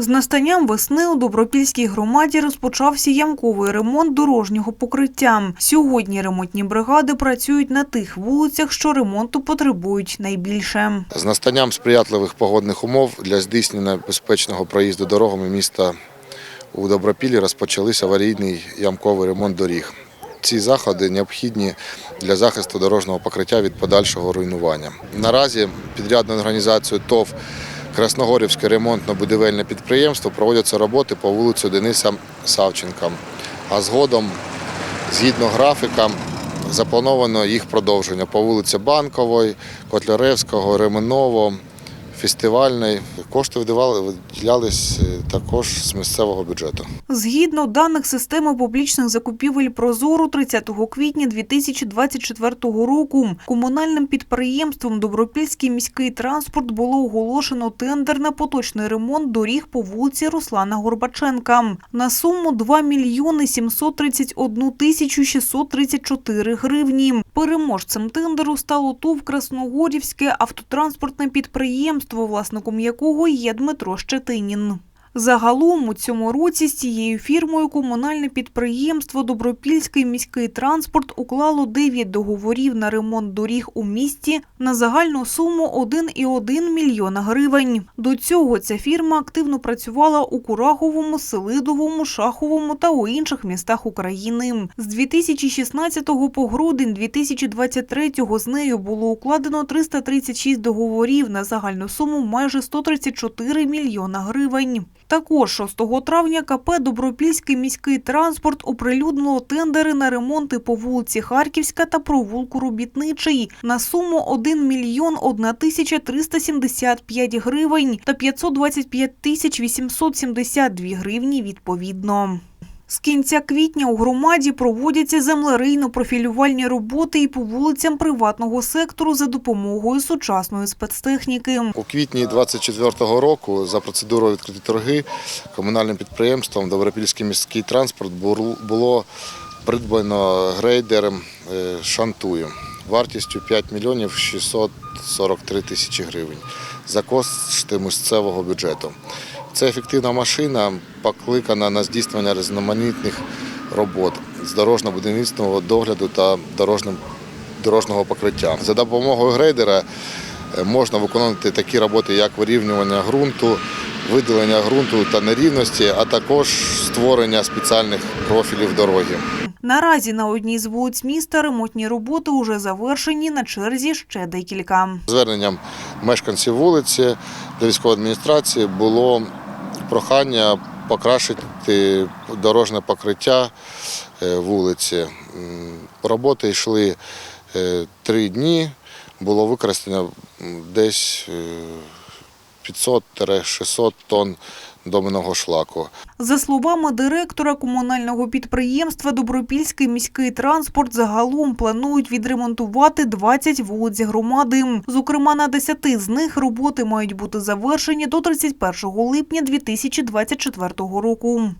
З настанням весни у Добропільській громаді розпочався ямковий ремонт дорожнього покриття. Сьогодні ремонтні бригади працюють на тих вулицях, що ремонту потребують найбільше. З настанням сприятливих погодних умов для здійснення безпечного проїзду дорогами міста у Добропіллі розпочалися аварійний ямковий ремонт доріг. Ці заходи необхідні для захисту дорожнього покриття від подальшого руйнування. Наразі підрядною організацією ТОВ Красногорівське ремонтно-будівельне підприємство проводяться роботи по вулицю Дениса Савченка. А згодом, згідно графіка, заплановано їх продовження по вулиці Банкової, Котляревського, Ременово, Фестивальної. Кошти видавали- виділялись е, також з місцевого бюджету. Згідно даних системи публічних закупівель «Прозоро» 30 квітня 2024 року комунальним підприємством Добропільський міський транспорт було оголошено тендер на поточний ремонт доріг по вулиці Руслана Горбаченка на суму 2 мільйони 731 тисячу 634 гривні. Переможцем тендеру стало ТОВ Красногорівське автотранспортне підприємство, власником якого є Дмитро Щетинін. Загалом у цьому році з цією фірмою комунальне підприємство Добропільський міський транспорт уклало 9 договорів на ремонт доріг у місті на загальну суму 1,1 мільйона гривень. До цього ця фірма активно працювала у Кураховому, Селидовому, Шаховому та у інших містах України. З 2016 по грудень 2023 з нею було укладено 336 договорів на загальну суму майже 134 мільйона гривень. Також 6 травня КП «Добропільський міський транспорт» оприлюднило тендери на ремонти по вулиці Харківська та провулку Робітничий на суму 1 мільйон 1 тисяча 375 гривень та 525 тисяч 872 гривні відповідно. З кінця квітня у громаді проводяться землерийно-профілювальні роботи і по вулицям приватного сектору за допомогою сучасної спецтехніки. У квітні 2024 року за процедурою відкриті торги комунальним підприємством Добропільський міський транспорт було- придбано грейдер е, Шантую вартістю 5 мільйонів 643 тисячі гривень за кошти місцевого бюджету. Це ефективна машина, покликана на здійснення різноманітних робот з дорожньо-будівництвого догляду та дорожнього покриття. За допомогою грейдера е, можна виконувати такі роботи, як вирівнювання ґрунту, виділення ґрунту та нерівності, а також створення спеціальних профілів дороги. Наразі на одній з вулиць міста ремонтні роботи уже завершені, на черзі ще декілька. Зверненням мешканців вулиці до військової адміністрації було прохання покращити дорожне покриття е, вулиці. Роботи йшли е, три дні, було використано десь е, 500-600 тонн доменного шлаку. За словами директора комунального підприємства Добропільський міський транспорт загалом планують відремонтувати 20 вулиць громади. Зокрема, на 10 з них роботи мають бути завершені до 31 липня 2024 року.